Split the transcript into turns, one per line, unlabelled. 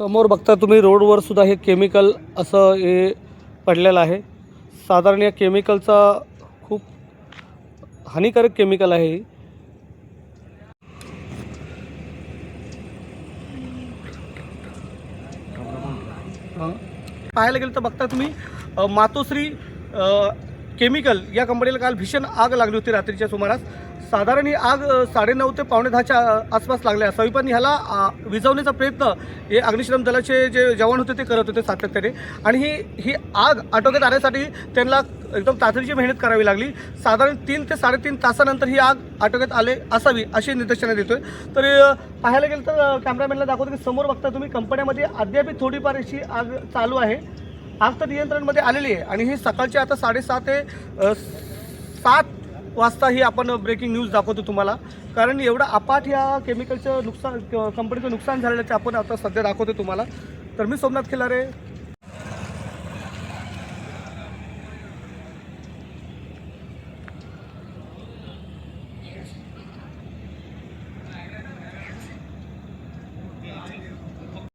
समोर बघता तुम्ही रोडवर सुद्धा हे केमिकल असं हे पडलेलं आहे. साधारण या केमिकलचा खूप हानिकारक केमिकल आहे पाहायला गेलं तर बघता तुम्ही मातोश्री केमिकल या कंपनीला काल भीषण आग लागली होती रात्रीच्या सुमारास. साधारण ही आग साडेनऊ ते पावणे दहाच्या आसपास लागल्या असावी पण ह्याला अ, विझवण्याचा प्रयत्न हे अग्निशमन दलाचे जे जवान होते ते करत होते सातत्याने. आणि ही ही आग आटोक्यात आणण्यासाठी त्यांना एकदम तातडीची मेहनत करावी लागली. साधारण तीन ते साडेतीन तासानंतर ही आग आटोक्यात आले असावी अशी निदर्शनं देतोय. तर पाहायला गेलं तर कॅमेरामॅनला दाखवतो की समोर बघता तुम्ही कंपन्यामध्ये अद्यापही थोडीफार अशी आग चालू आहे. आज तर नियंत्रणमध्ये आलेली आहे. आणि ही सकाळची आता साडेसात ते सात वाजता ही आपण ब्रेकिंग न्यूज दाखवतो तुम्हाला. कारण एवढं अपाट या केमिकलचं नुकसान कंपनीचं नुकसान झालेलं ते आपण आता सध्या दाखवतो तुम्हाला. तर मी सोमनाथ खिलारे